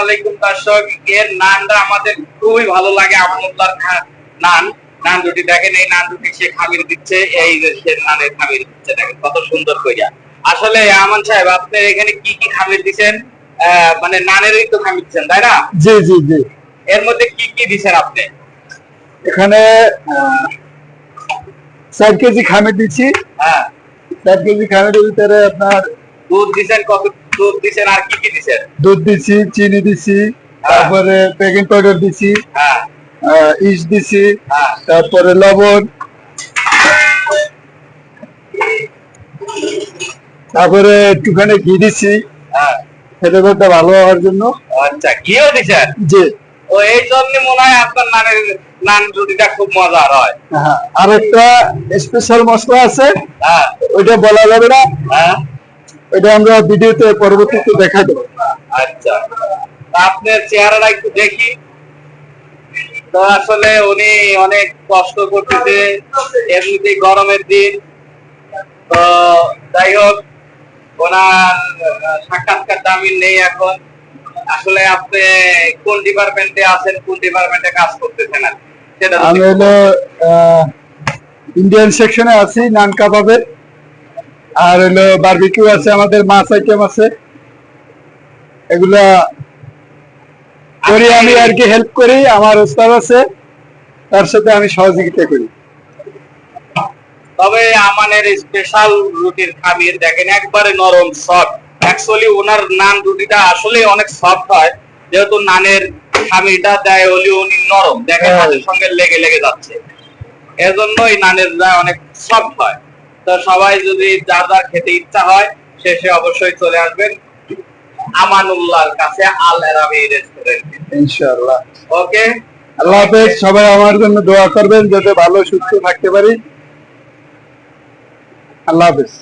আলাইকুম দর্শক। এর নানটা আমাদের খুবই ভালো লাগে আমানুল্লাহর নান নান। রুটি দেখেন এই নান রুটি সে খামির দিচ্ছে এই সে নানের খামির দিচ্ছে দেখেন কত সুন্দর কইরা। আসলে আমান সাহেব আপনি এখানে কি কি খামির দিচ্ছেন মানে নানেরই তো খামির দিচ্ছেন তাই না? জি জি জি। এর মধ্যে কি কি দিচ্ছেন আপনি? এখানে চার কেজি খামে দিচ্ছি। হ্যাঁ। চার কেজি খামের ভিতরে আপনার দুধ দিচ্ছেন কত দুধ দিচ্ছেন আর কি কি দিচ্ছেন দুধ দিচ্ছি চিনি দিচ্ছি তারপরে বেকিং পাউডার দিচ্ছি হ্যাঁ। আহ, ইস্ট দিচ্ছি হ্যাঁ। তারপরে লবণ। তারপরে একটুখানি ঘি হ্যাঁ। খেতে খেতে ভালো হওয়ার জন্য। আচ্ছা ঘিও দিচ্ছেন জি। ও এই জন্য মনে হয় আপনার নানের নান রুটিটা খুব মজার হয়। হ্যাঁ আর একটা স্পেশাল মশলা আছে। হ্যাঁ। ওইটা বলা যাবে না। হ্যাঁ। ওইটা আমরা ভিডিওতে পরবর্তীতে দেখা দেবো আচ্ছা আপনার চেহারাটা একটু দেখি। তো আসলে উনি অনেক কষ্ট করতেছে এমনিতেই গরমের দিন। তো যাই হোক ওনার আহ, সাক্ষাৎকার দামি নেই এখন। আসলে আপনি কোন ডিপার্টমেন্টে আছেন কোন ডিপার্টমেন্টে কাজ করতেছেন আমি হলো ইন্ডিয়ান সেকশনে আছি নান কাবাবের আর হলো বারবিকিউ আছে আমাদের মাছ আইটেম আছে। এগুলা করি আমি আর কি হেল্প করি আমার ওস্তাদ আছে তার সাথে আমি সহযোগিতা করি। তবে আমানের স্পেশাল রুটির খামির দেখেন একবারে নরম সফট অ্যাকচুয়ালি ওনার নান রুটিটা আসলে অনেক সফট হয় যেহেতু নানের খামিরটা দেয় হলি উনি নরম দেখেন হ্যাঁ। হাতের সঙ্গে লেগে লেগে যাচ্ছে। এজন্য এই নানের দেয় অনেক সফট হয়। তো সবাই যদি যার যার খেতে ইচ্ছা হয় শেষে অবশ্যই চলে আসবেন আমানুল্লাহর কাছে আল এরাবি রেস্টুরেন্ট ইনশাআল্লাহ। ওকে? আল্লাহ হাফেজ সবাই আমার জন্য দোয়া করবেন যাতে ভালো সুস্থ থাকতে পারি। আল্লাহ হাফেজ।